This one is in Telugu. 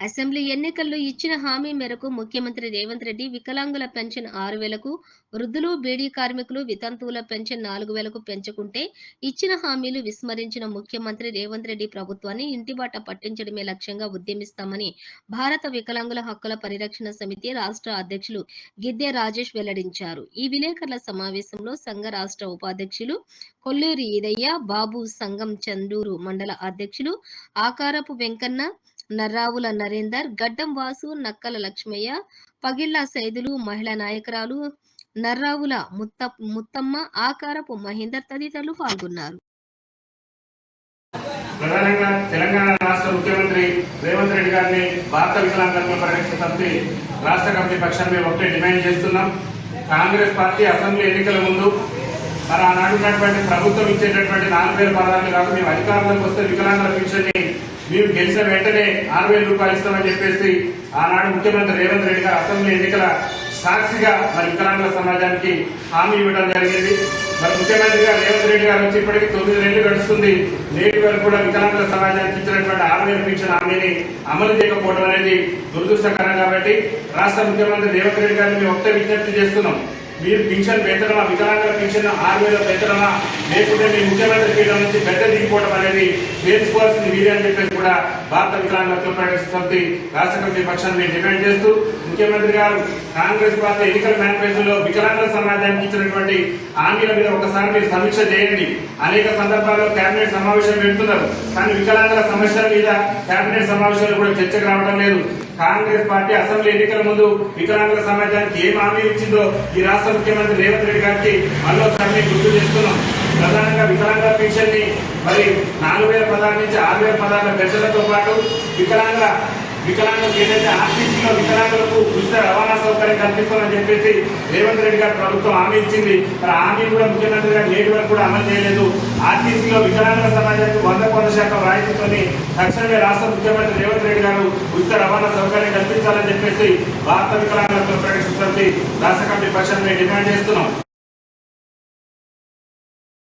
అసెంబ్లీ ఎన్నికల్లో ఇచ్చిన హామీ మేరకు ముఖ్యమంత్రి రేవంత్ రెడ్డి వికలాంగుల పెన్షన్ ఆరు వేలకు వృద్ధులు బీడీ కార్మికులు వితంతువుల పెన్షన్ నాలుగు వేలకు పెంచుకుంటే ఇచ్చిన హామీలు విస్మరించిన ముఖ్యమంత్రి రేవంత్ రెడ్డి ప్రభుత్వాన్ని ఇంటిబాట పట్టించడమే లక్ష్యంగా ఉద్యమిస్తామని భారత వికలాంగుల హక్కుల పరిరక్షణ సమితి రాష్ట్ర అధ్యక్షులు గిద్దె రాజేష్ వెల్లడించారు. ఈ విలేకరుల సమావేశంలో సంఘ రాష్ట్ర ఉపాధ్యక్షులు కొల్లూరి ఈదయ్య బాబు సంఘం చందూరు మండల అధ్యక్షులు ఆకారపు వెంకన్న నర్రావుల నరేందర్ గడ్డం వాసు నక్కల లక్ష్మయ్య పగిళ్ళ సైదులు మహిళా నాయకురాలు నర్రావుల ముత్త ముత్తమ్మ ఆకారపు మహేందర్ తదితరులు పాల్గొన్నారు. ప్రధానంగా తెలంగాణ రాష్ట్ర ముఖ్యమంత్రి రేవంత్ రెడ్డి గారిని భారత వికలాంగత్వ పరిరక్షణ సమితి రాష్ట్ర కమిటీ పక్షాన్ని ఒకటే డిమాండ్ చేస్తున్నాం. కాంగ్రెస్ పార్టీ అసెంబ్లీ ఎన్నికల ముందు మరి ఆనాడు ప్రభుత్వం ఇచ్చేటటువంటి నాలుగు వేల పదాలు కాదు మేము అధికారంలోకి వస్తే వికలాంగుల పెన్షన్ని మేము గెలిచిన వెంటనే ఆరు వేల రూపాయలు ఇస్తామని చెప్పేసి ఆనాడు ముఖ్యమంత్రి రేవంత్ రెడ్డి గారు అసెంబ్లీ ఎన్నికల సాక్షిగా మరి వికలాంగుల సమాజానికి హామీ ఇవ్వడం జరిగింది. మరి ముఖ్యమంత్రి గారు రేవంత్ రెడ్డి గారు వచ్చి ఇప్పటికి తొమ్మిది నెలలు గడుస్తుంది. నేటి వరకు కూడా వికలాంగుల సమాజానికి ఇచ్చినటువంటి ఆరు వేల పెన్షన్ హామీని అమలు చేయకపోవడం అనేది దురదృష్టకరం కాబట్టి రాష్ట్ర ముఖ్యమంత్రి రేవంత్ రెడ్డి గారిని మేము ఒకటే విజ్ఞప్తి చేస్తున్నాం. మీరు పింఛన్ పెంచడమా వికలాంగుల పింఛన్ ఆరు వేల పెంచడమా లేకుంటే మీ ముఖ్యమంత్రి పీఠం నుంచి అనేది నేర్చుకోవాల్సింది మీరే అని చెప్పేసి కూడా భారత వికలాంగుల హక్కుల సమితి రాష్ట్ర కమిటీ పక్షాన్ని మేము డిమాండ్ చేస్తూ ముఖ్యమంత్రి గారు కాంగ్రెస్ పార్టీ ఎన్నికల మేనిఫెస్టోలో వికలాంగుల సమాజానికి ఇచ్చినటువంటి హామీల మీద ఒకసారి మీరు సమీక్ష చేయండి. అనేక సందర్భాల్లో కేబినెట్ సమావేశాలు పెడుతున్నారు. కానీ వికలాంగుల సమస్యల మీద కేబినెట్ సమావేశాలు కూడా చర్చకు రావడం లేదు. కాంగ్రెస్ పార్టీ అసెంబ్లీ ఎన్నికల ముందు వికలాంగుల సమాజానికి ఏం హామీ ఇచ్చిందో ఈ రాష్ట్ర ముఖ్యమంత్రి రేవంత్ రెడ్డి గారికి మరోసారి గుర్తు చేస్తున్నాం. ప్రధానంగా వికలాంగ పెన్షన్ని మరి నాలుగు వేల పదహారు నుంచి ఆరు వేల పదాల పెద్దలతో పాటు వికలాంగ వికలాంగులకు ఏదైతే ఆర్టీసీలో వికలాంగులకు ఉచిత రవాణా సౌకర్యం కల్పిస్తామని చెప్పేసి రేవంత్ రెడ్డి గారు ప్రభుత్వం హామీ ఇచ్చింది. మరి హామీ కూడా ముఖ్యమంత్రి గారు నేటి వరకు కూడా అమలు చేయలేదు. ఆర్టీసీలో వికలాంగుల సమాజానికి వంద కొంత శాతం రాయితీతోని తక్షణమే రాష్ట్ర ముఖ్యమంత్రి రేవంత్ రెడ్డి గారు ఉచిత రవాణా సౌకర్యం కల్పించాలని చెప్పేసి భారత వికలాంగుల ప్రకటిస్తుంది రాష్ట్ర కమిటీ పక్షాన్ని డిమాండ్ చేస్తున్నాం.